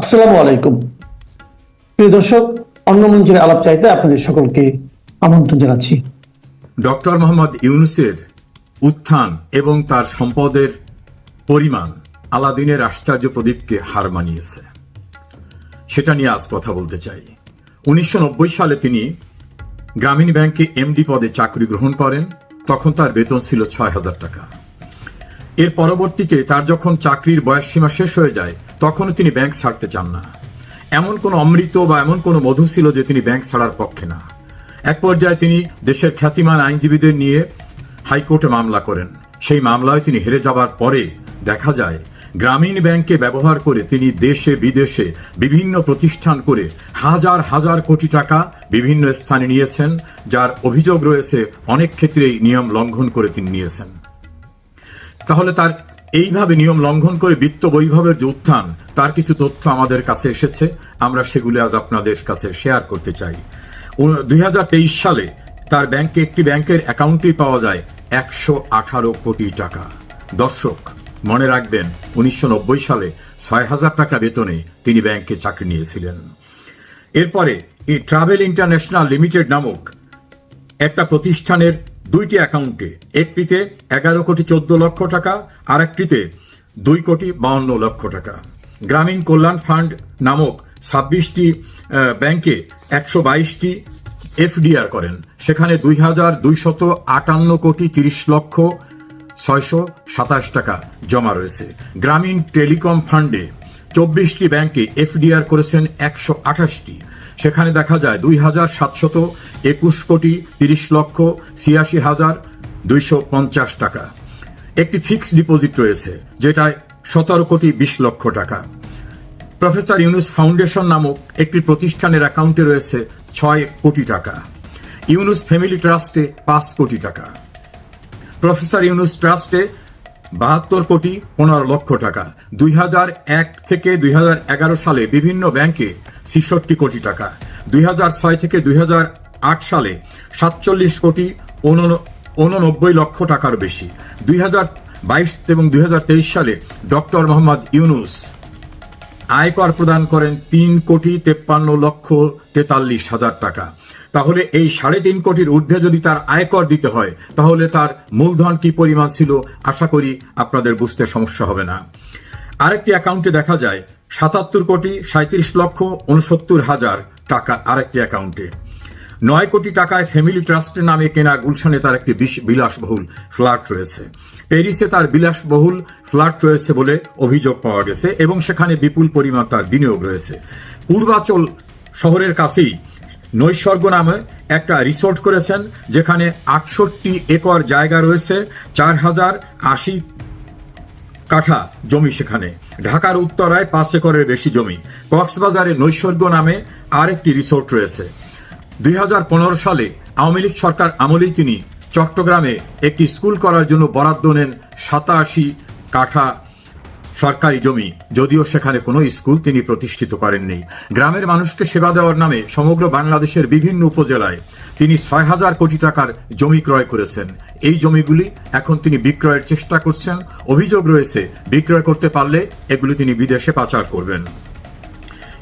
আসসালামু আলাইকুম। প্রিয় দর্শক, অন্য মঞ্চের আলাপ চাইতে আপনাদের সকলকে আমন্ত্রণ জানাচ্ছি। ডক্টর মোহাম্মদ ইউনুসের উত্থান এবং তার সম্পদের পরিমাণ আলাদিনের আশ্চর্য প্রদীপকে হার মানিয়েছে। সেটা নিয়ে আজ কথা বলতে চাই। উনিশশো নব্বই সালে তিনি গ্রামীণ ব্যাংকে এমডি পদে চাকরি গ্রহণ করেন। তখন তার বেতন ছিল ছয় হাজার টাকা। এর পরবর্তীতে তার যখন চাকরির বয়সসীমা শেষ হয়ে যায়, তখনও তিনি ব্যাংক ছাড়তে চান না। এমন কোন অমৃত বা এমন কোন মধু ছিল যে তিনি ব্যাংক ছাড়ার পক্ষে না। এক পর্যায়ে তিনি দেশের খ্যাতিমান আইনজীবীদের নিয়ে হাইকোর্টে মামলা করেন। সেই মামলায় তিনি হেরে যাবার পরে দেখা যায়, গ্রামীণ ব্যাংকে ব্যবহার করে তিনি দেশে বিদেশে বিভিন্ন প্রতিষ্ঠান করে হাজার হাজার কোটি টাকা বিভিন্ন স্থানে নিয়েছেন, যার অভিযোগ রয়েছে অনেক ক্ষেত্রেই নিয়ম লঙ্ঘন করে তিনি নিয়েছেন। তাহলে তার এইভাবে নিয়ম লঙ্ঘন করে বিত্ত বৈভবের যে উত্থান, তার কিছু তথ্য আমাদের কাছে এসেছে। আমরা সেগুলি আজ আপনাদের কাছে শেয়ার করতে চাই। দুই হাজার তেইশ সালে তার ব্যাংকে একটি ব্যাংকের অ্যাকাউন্টেই পাওয়া যায় একশো আঠারো কোটি টাকা। দর্শক, মনে রাখবেন, উনিশশো নব্বই সালে ছয় হাজার টাকা বেতনে তিনি ব্যাংকে চাকরি নিয়েছিলেন। এরপরে এই ট্রাভেল ইন্টারন্যাশনাল লিমিটেড নামক একটা প্রতিষ্ঠানের দুইটি অ্যাকাউন্টে একটিতে এগারো কোটি চোদ্দ লক্ষ টাকা আর একটিতে দুই কোটি বাউন্ন লক্ষ টাকা। গ্রামীণ কল্যাণ ফান্ড নামক ছাব্বিশটি ব্যাংকে একশো বাইশটি এফডিআর করেন। সেখানে দুই হাজার দুইশত আটান্ন কোটি তিরিশ লক্ষ ছয়শো সাতাশ টাকা জমা রয়েছে। গ্রামীণ টেলিকম ফান্ডে চব্বিশটি ব্যাংকে এফডিআর করেছেন একশো আঠাশটি। সেখানে দেখা যায় দুই হাজার সাতশত একুশ কোটি তিরিশ লক্ষ ছিয়াশি হাজার দুইশো পঞ্চাশ টাকা। একটি ফিক্সড ডিপোজিট রয়েছে, যেটায় সতেরো কোটি বিশ লক্ষ টাকা। প্রফেসর ইউনুস ফাউন্ডেশন নামক একটি প্রতিষ্ঠানের অ্যাকাউন্টে রয়েছে ছয় কোটি টাকা। ইউনুস ফ্যামিলি ট্রাস্টে পাঁচ কোটি টাকা। প্রফেসর ইউনুস ট্রাস্টে বাহাত্তর কোটি পনেরো লক্ষ টাকা। দুই হাজার এক থেকে দুই হাজার এগারো সালে বিভিন্ন ব্যাংকে ছেষট্টি কোটি টাকা। দুই হাজার ছয় থেকে দুই হাজার আট সালে সাতচল্লিশ কোটি উননব্বই লক্ষ টাকার বেশি। দুই হাজার বাইশ এবং দুই হাজার তেইশ সালে ডক্টর মোহাম্মদ ইউনুস আয়কর প্রদান করেন তিন কোটি তেপ্পান্ন লক্ষ তেতাল্লিশ হাজার টাকা। তাহলে এই সাড়ে তিন কোটির ঊর্ধ্বে যদি তার আয়কর দিতে হয়, তাহলে তার মূলধন কি পরিমাণ ছিল? আশা করি আপনাদের বুঝতে সমস্যা হবে না। আরেকটি অ্যাকাউন্টে দেখা যায়, সাতাত্তর কোটি সাঁত্রিশ লক্ষ উনসত্তর হাজার টাকা আরেকটি অ্যাকাউন্টে নয় কোটি টাকায় ফ্যামিলি ট্রাস্টের নামে কেনা গুলশানে তার একটি বিলাসবহুল ফ্ল্যাট রয়েছে। প্যারিসে তার বিলাসবহুল ফ্ল্যাট রয়েছে বলে অভিযোগ পাওয়া গেছে এবং সেখানে বিপুল পরিমাণ তার বিনিয়োগ রয়েছে। পূর্বাচল শহরের কাছেই নৈসর্গ নামে একটা রিসোর্ট করেছেন, যেখানে আটষট্টি একর জায়গা রয়েছে, চার হাজার আশি কাঠা জমি সেখানে। ঢাকার উত্তরায় পাঁচ একরের বেশি জমি। কক্সবাজারে নৈসর্গ নামে আরেকটি রিসোর্ট রয়েছে। দুই হাজার পনেরো সালে আওয়ামী লীগ সরকার আমলেই তিনি চট্টগ্রামে একটি স্কুল করার জন্য বরাদ্দ নেন সাতাশি কাঠা সরকারি জমি, যদিও সেখানে কোনো স্কুল তিনি প্রতিষ্ঠিত করেননি। গ্রামের মানুষকে সেবা দেওয়ার নামে সমগ্র বাংলাদেশের বিভিন্ন উপজেলায় তিনি ছয় হাজার কোটি টাকার জমি ক্রয় করেছেন। এই জমিগুলি এখন তিনি বিক্রয়ের চেষ্টা করছেন। অভিযোগ রয়েছে, বিক্রয় করতে পারলে এগুলি তিনি বিদেশে পাচার করবেন।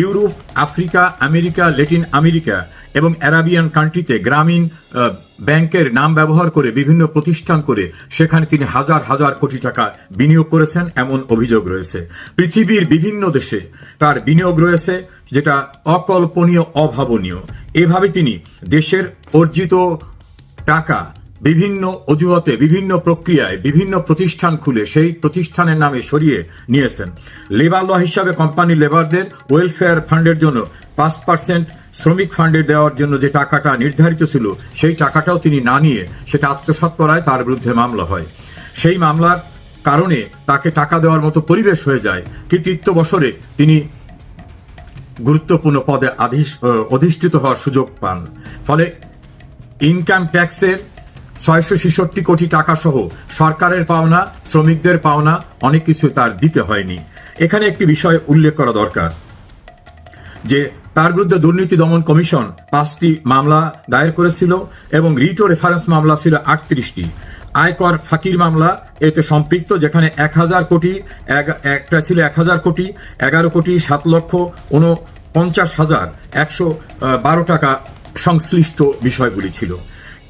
Europe, Africa, America Latin America এবং অ্যারাবিয়ান কান্ট্রিতে গ্রামীণ ব্যাংকের নাম ব্যবহার করে বিভিন্ন প্রতিষ্ঠান করে সেখানে তিনি হাজার হাজার কোটি টাকা বিনিয়োগ করেছেন এমন অভিযোগ রয়েছে। পৃথিবীর বিভিন্ন দেশে তার বিনিয়োগ রয়েছে, যেটা অকল্পনীয়, অভাবনীয়। এভাবে তিনি দেশের অর্জিত টাকা বিভিন্ন অজুহাতে, বিভিন্ন প্রক্রিয়ায়, বিভিন্ন প্রতিষ্ঠান খুলে সেই প্রতিষ্ঠানের নামে সরিয়ে নিয়েছেন। লেবার ল হিসাবে কোম্পানি লেবারদের ওয়েলফেয়ার ফান্ডের জন্য পাঁচ পার্সেন্ট শ্রমিক ফান্ডে দেওয়ার জন্য যে টাকাটা নির্ধারিত ছিল, সেই টাকাটাও তিনি না নিয়ে সেটা আত্মসাৎ করায় তার বিরুদ্ধে মামলা হয়। সেই মামলার কারণে তাকে টাকা দেওয়ার মতো পরিবেশ হয়ে যায়। কৃতিত্ব বছরে তিনি গুরুত্বপূর্ণ পদে অধিষ্ঠিত হওয়ার সুযোগ পান। ফলে ইনকাম ট্যাক্সের ছয়শো ছেষট্টি কোটি টাকা সহ সরকারের পাওনা, শ্রমিকদের পাওনা অনেক কিছু তার দিতে হয়নি। এখানে একটি বিষয় উল্লেখ করা দরকার, যে তার বিরুদ্ধে দুর্নীতি দমন কমিশন পাঁচটি মামলা দায়ের করেছিল এবং রিটো রেফারেন্স মামলা ছিল আটত্রিশটি। আয়কর ফাকির মামলা, এতে সম্পৃক্ত যেখানে এক হাজার কোটি একটা ছিল এক হাজার কোটি, এগারো কোটি সাত লক্ষ উনপঞ্চাশ হাজার একশো বারো টাকা সংশ্লিষ্ট বিষয়গুলি ছিল।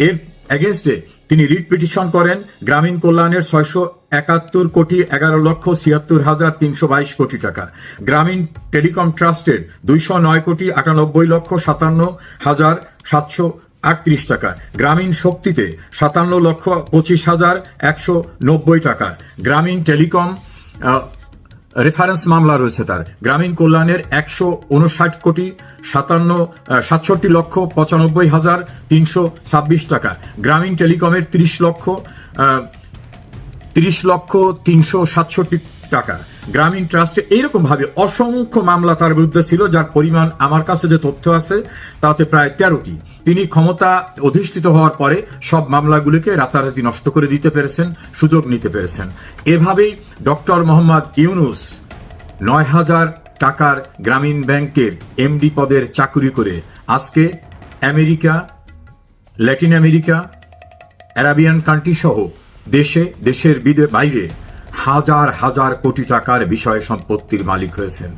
এর এগেনস্টে তিনি রিট পিটিশন করেন। গ্রামীণ কল্যাণের ছয়শো একাত্তর কোটি এগারো লক্ষ ছিয়াত্তর হাজার তিনশো বাইশ কোটি টাকা। গ্রামীণ টেলিকম ট্রাস্টের দুইশো নয় কোটি আটানব্বই লক্ষ সাতান্ন হাজার সাতশো আটত্রিশ টাকা। গ্রামীণ শক্তিতে সাতান্ন লক্ষ পঁচিশ হাজার একশো নব্বই টাকা। গ্রামীণ টেলিকম রেফারেন্স মামলা রয়েছে তার। গ্রামীণ কল্যাণের একশো উনষাট কোটি, সাতান্ন সাতষট্টি লক্ষ, পঁচানব্বই হাজার তিনশো ছাব্বিশ টাকা। গ্রামীণ টেলিকমের তিরিশ লক্ষ তিরিশ লক্ষ তিনশো সাতষট্টি টাকা। গ্রামীণ ট্রাস্টে এইরকম ভাবে অসংখ্য মামলা তার বিরুদ্ধে ছিল, যার পরিমাণ আমার কাছে যে তথ্য আছে, তাতে প্রায় তেরোটি। তিনি ক্ষমতা অধিষ্ঠিত হওয়ার পরে সব মামলাগুলিকে রাতারাতি নষ্ট করে দিতে পেরেছেন, সুযোগ নিতে পেরেছেন। এভাবেই ডক্টর মোহাম্মদ ইউনুস নয় হাজার টাকার গ্রামীণ ব্যাংকের এমডি পদের চাকুরি করে আজকে America, Latin America, Arabian country সহ দেশে, দেশের বাইরে হাজার হাজার কোটি টাকার বিষয় সম্পত্তির মালিক হয়েছেন।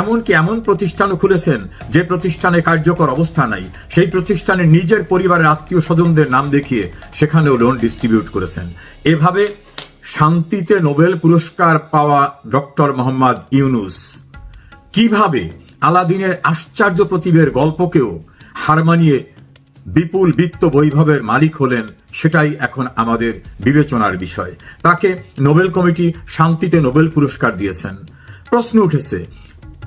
এমনকি এমন প্রতিষ্ঠানও খুলেছেন যে প্রতিষ্ঠানে কার্যকর অবস্থা নাই। সেই প্রতিষ্ঠানে নিজের পরিবারের আত্মীয় স্বজনদের নাম দেখিয়ে সেখানেও লোন ডিস্ট্রিবিউট করেছেন। এভাবে শান্তিতে নোবেল পুরস্কার পাওয়া ডক্টর মোহাম্মদ ইউনুস কীভাবে আলাদিনের আশ্চর্য প্রতিভের গল্পকেও হার মানিয়ে বিপুল বিত্ত বৈভবের মালিক হলেন সেটাই এখন আমাদের বিবেচনার বিষয়। তাকে নোবেল কমিটি শান্তিতে নোবেল পুরস্কার দিয়েছেন। প্রশ্ন উঠেছে,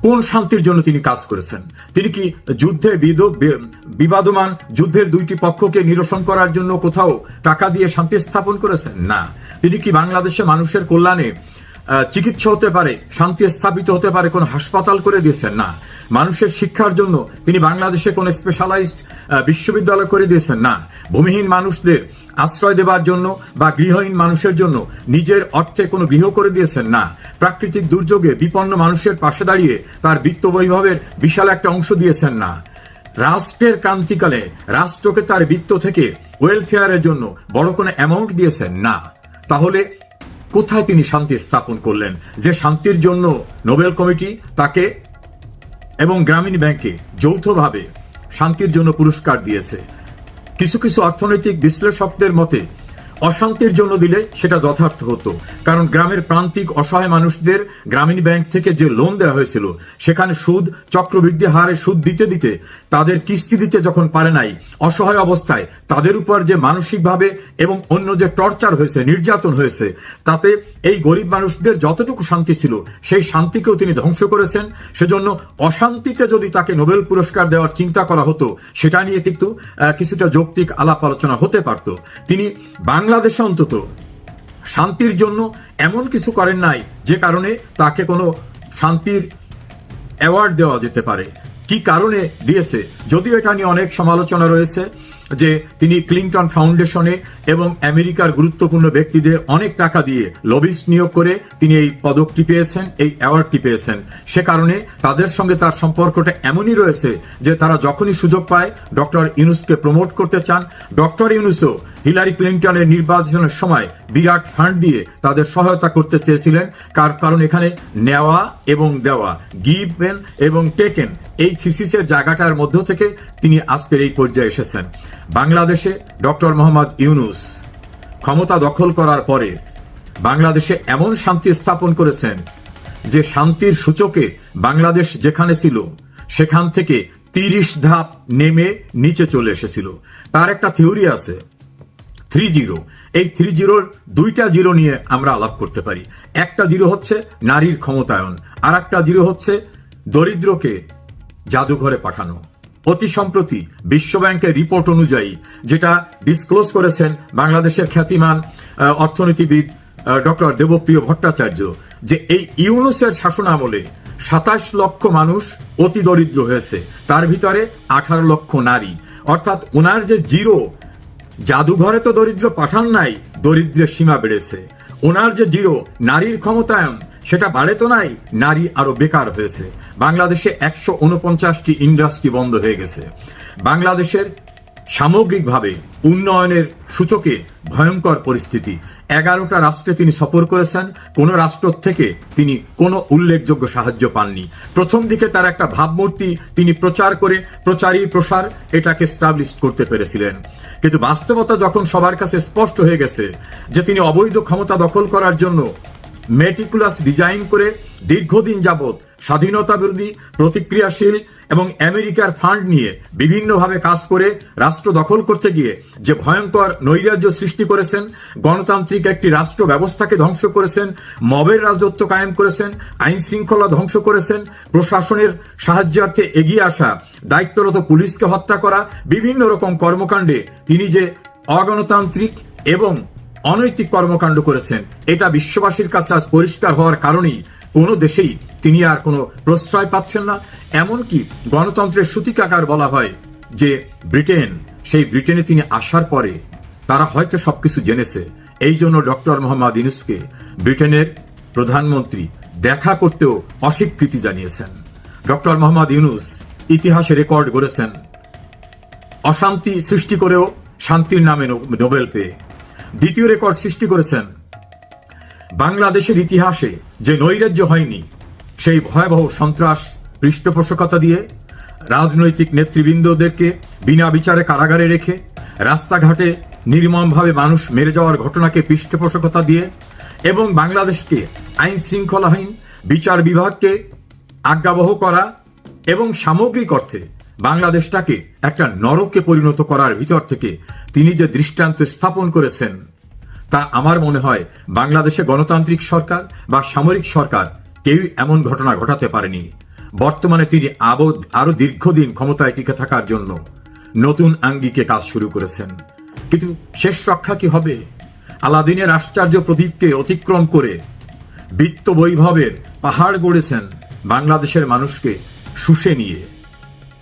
কোন শান্তির জন্য তিনি কাজ করেছেন? তিনি কি যুদ্ধে বিদ- বিবাদমান যুদ্ধের দুইটি পক্ষকে নিরসন করার জন্য কোথাও টাকা দিয়ে শান্তি স্থাপন করেছেন? না। তিনি কি বাংলাদেশে মানুষের কল্যাণে চিকিৎসা হতে পারে, শান্তি স্থাপিত হতে পারে, কোন হাসপাতাল করে দিয়েছেন, না। মানুষের শিক্ষার জন্য তিনি বাংলাদেশে কোন স্পেশালাইজড বিশ্ববিদ্যালয় করে দিয়েছেন, না। ভূমিহীন মানুষদের আশ্রয় দেবার জন্য বা গৃহহীন মানুষের জন্য নিজের অর্থে কোনো গৃহ করে দিয়েছেন, না। প্রাকৃতিক দুর্যোগে বিপন্ন মানুষের পাশে দাঁড়িয়ে তার বিত্ত বৈভবের বিশাল একটা অংশ দিয়েছেন, না। রাষ্ট্রের ক্রান্তিকালে রাষ্ট্রকে তার বিত্ত থেকে ওয়েলফেয়ারের জন্য বড় কোনো অ্যামাউন্ট দিয়েছেন, না। তাহলে কোথায় তিনি শান্তি স্থাপন করলেন? যে শান্তির জন্য নোবেল কমিটি তাকে এবং গ্রামীণ ব্যাংকে যৌথভাবে শান্তির জন্য পুরস্কার দিয়েছে। কিছু কিছু অর্থনৈতিক বিশ্লেষকদের মতে অশান্তির জন্য দিলে সেটা যথার্থ হতো। কারণ গ্রামের প্রান্তিক অসহায় মানুষদের গ্রামীণ ব্যাংক থেকে যে লোন দেওয়া হয়েছিল, সেখানে সুদ, চক্রবৃদ্ধি হারে সুদ দিতে দিতে তাদের কিস্তি দিতে যখন পারে নাই, অসহায় অবস্থায় তাদের উপর যে মানসিকভাবে এবং অন্য যে টর্চার হয়েছে, নির্যাতন হয়েছে, তাতে এই গরিব মানুষদের যতটুকু শান্তি ছিল, সেই শান্তিকেও তিনি ধ্বংস করেছেন। সেজন্য অশান্তিতে যদি তাকে নোবেল পুরস্কার দেওয়ার চিন্তা করা হতো, সেটা নিয়ে কিন্তু কিছুটা যৌক্তিক আলাপ আলোচনা হতে পারত। তিনি বাংলাদেশে অন্তত। শান্তির জন্য এমন কিছু করেন নাই যে কারণে তাকে কোনো শান্তির অ্যাওয়ার্ড দেওয়া যেতে পারে। কি কারণে দিয়েছে? যদিও এটা নিয়ে অনেক সমালোচনা রয়েছে। যে তিনি ক্লিন্টন ফাউন্ডেশনে এবং আমেরিকার গুরুত্বপূর্ণ ব্যক্তিদের অনেক টাকা দিয়ে লবিস্ট নিয়োগ করে তিনি এই পদকটি পেয়েছেন, এই অ্যাওয়ার্ডটি পেয়েছেন। সে কারণে তাদের সঙ্গে তার সম্পর্কটা এমনই রয়েছে যে তারা যখনই সুযোগ পায় ডক্টর ইউনুসকে প্রমোট করতে চান। ডক্টর ইউনুসও হিলারি ক্লিন্টনের নির্বাচনের সময় বিরাট ফান্ড দিয়ে তাদের সহায়তা করতে চেয়েছিলেন। কার কারণ এখানে নেওয়া এবং দেওয়া গিভেন এবং টেকেন এই থিসিসের জায়গাটার মধ্য থেকে তিনি আজকের এই পর্যায়ে এসেছেন। বাংলাদেশে ডক্টর মোহাম্মদ ইউনুস ক্ষমতা দখল করার পরে বাংলাদেশে এমন শান্তি স্থাপন করেছেন যে শান্তির সূচকে বাংলাদেশ যেখানে ছিল, সেখান থেকে তিরিশ ধাপ নেমে নিচে চলে এসেছিল। তার একটা থিওরি আছে থ্রি জিরো। এই থ্রি জিরোর দুইটা জিরো নিয়ে আমরা আলাপ করতে পারি। একটা জিরো হচ্ছে নারীর ক্ষমতায়ন, আর একটা জিরো হচ্ছে দরিদ্রকে জাদুঘরে পাঠানো। অতি সম্প্রতি বিশ্বব্যাংকের রিপোর্ট অনুযায়ী, যেটা ডিসক্লোজ করেছেন বাংলাদেশের খ্যাতিমান অর্থনীতিবিদ ডক্টর দেবপ্রিয় ভট্টাচার্য, যে এই ইউনুসের শাসন আমলে সাতাশ লক্ষ মানুষ অতি দরিদ্র হয়েছে। তার ভিতরে আঠারো লক্ষ নারী। অর্থাৎ ওনার যে জিরো জাদুঘরে তো দরিদ্র পাঠান নাই, দরিদ্রের সীমা বেড়েছে। ওনার যে জিরো, নারীর ক্ষমতায়ন, সেটা বাড়ে তো নাই, নারী আরও বেকার হয়েছে। বাংলাদেশে একশো উনপঞ্চাশটি ইন্ডাস্ট্রি বন্ধ হয়ে গেছে। বাংলাদেশের সামগ্রিকভাবে উন্নয়নের সূচকে ভয়ঙ্কর পরিস্থিতি। এগারোটা রাষ্ট্রে তিনি সফর করেছেন, কোন রাষ্ট্র থেকে তিনি কোনো উল্লেখযোগ্য সাহায্য পাননি। প্রথম দিকে তার একটা ভাবমূর্তি তিনি প্রচার করে, প্রচারী প্রসার এটাকে স্টাবলিশ করতে পেরেছিলেন। কিন্তু বাস্তবতা যখন সবার কাছে স্পষ্ট হয়ে গেছে যে তিনি অবৈধ ক্ষমতা দখল করার জন্য মেটিকুলাস ডিজাইন করে দীর্ঘদিন যাবৎ স্বাধীনতা বিরোধী প্রতিক্রিয়াশীল এবং আমেরিকার ফান্ড নিয়ে বিভিন্নভাবে কাজ করে রাষ্ট্র দখল করতে গিয়ে যে ভয়ঙ্কর নৈরাজ্য সৃষ্টি করেছেন, গণতান্ত্রিক একটি রাষ্ট্র ব্যবস্থাকে ধ্বংস করেছেন, মবের রাজত্ব কায়েম করেছেন, আইন শৃঙ্খলা ধ্বংস করেছেন, প্রশাসনের সাহায্যার্থে এগিয়ে আসা, দায়িত্বরত পুলিশকে হত্যা করা, বিভিন্ন রকম কর্মকাণ্ডে তিনি যে অগণতান্ত্রিক এবং অনৈতিক কর্মকাণ্ড করেছেন। এটা বিশ্ববাসীর কাছে আজ পরিষ্কার হওয়ার কারণেই কোনো দেশেই তিনি আর কোনো প্রশ্রয় পাচ্ছেন না। এমনকি গণতন্ত্রের সূতিকাকার বলা হয় যে ব্রিটেন, সেই ব্রিটেনে তিনি আসার পরে তারা হয়তো সবকিছু জেনেছে। এই জন্য ডক্টর মোহাম্মদ ইনুসকে ব্রিটেনের প্রধানমন্ত্রী দেখা করতেও অস্বীকৃতি জানিয়েছেন। ডক্টর মোহাম্মদ ইউনুস ইতিহাসে রেকর্ড গড়েছেন, অশান্তি সৃষ্টি করেও শান্তির নামে নোবেল পেয়ে। দ্বিতীয় রেকর্ড সৃষ্টি করেছেন। বাংলাদেশের ইতিহাসে যে নৈরাজ্য হয়নি, সেই ভয়াবহ সন্ত্রাস, পৃষ্ঠপোষকতা দিয়ে রাজনৈতিক নেতৃবৃন্দদেরকে বিনা বিচারে কারাগারে রেখে রাস্তাঘাটে নির্মমভাবে মানুষ মেরে যাওয়ার ঘটনাকে পৃষ্ঠপোষকতা দিয়ে এবং বাংলাদেশকে আইন শৃঙ্খলাহীন বিচার বিভাগকে আজ্ঞাবহ করা এবং সামগ্রিক অর্থে বাংলাদেশটাকে একটা নরকে পরিণত করার ভিতর থেকে তিনি যে দৃষ্টান্ত স্থাপন করেছেন, তা আমার মনে হয় বাংলাদেশে গণতান্ত্রিক সরকার বা সামরিক সরকার কেউই এমন ঘটনা ঘটাতে পারেনি। বর্তমানে তিনি আবদ আরও দীর্ঘদিন ক্ষমতায় টিকে থাকার জন্য নতুন আঙ্গিকে কাজ শুরু করেছেন। কিন্তু শেষ রক্ষা কি হবে? আলাদিনের আশ্চর্য প্রদীপকে অতিক্রম করে বৃত্ত বৈভবের পাহাড় গড়েছেন বাংলাদেশের মানুষকে শুষে নিয়ে।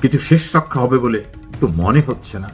কিন্তু শেষ রক্ষা হবে বলে তো মনে হচ্ছে না।